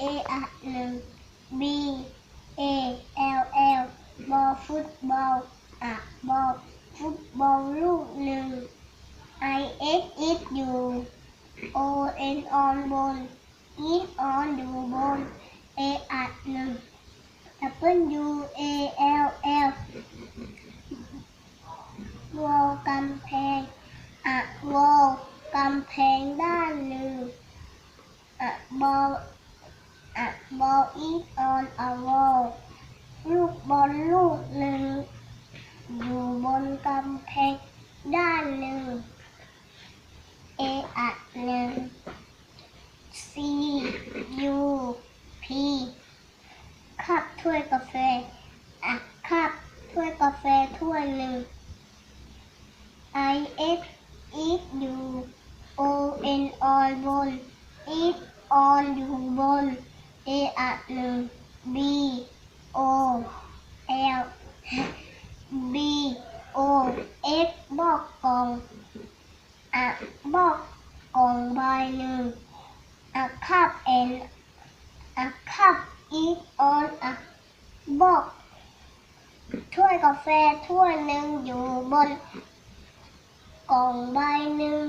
A อะหนึ่ง B A L L บอลฟุตบอลอะบอลฟุตบอลลูกหนึ่ง I X X อยู่ O N ออนบน E ออนอยู่บน A อะหนึ่ง W A L L วอลกำแพงอะวอลกำแพงด้านหนึ่งอะบอล อะบอลอีกออนอะวอลลูกบอลลูกหนึ่ง อยู่บนกำแพงด้านหนึ่ง A อะหนึ่ง C U P คับถ้วยกาแฟอะคับถ้วยกาแฟถ้วยหนึ่ง I X X U O N ออนบน X ออนอยู่บน A อะหนึ่ง B O L B O X บอกกองอะบอกกองใบหนึ่งอะคับ N อะคับ X ออนอะบอกถ้วยกาแฟถ้วยหนึ่งอยู่บนกล่องใบหนึ่ง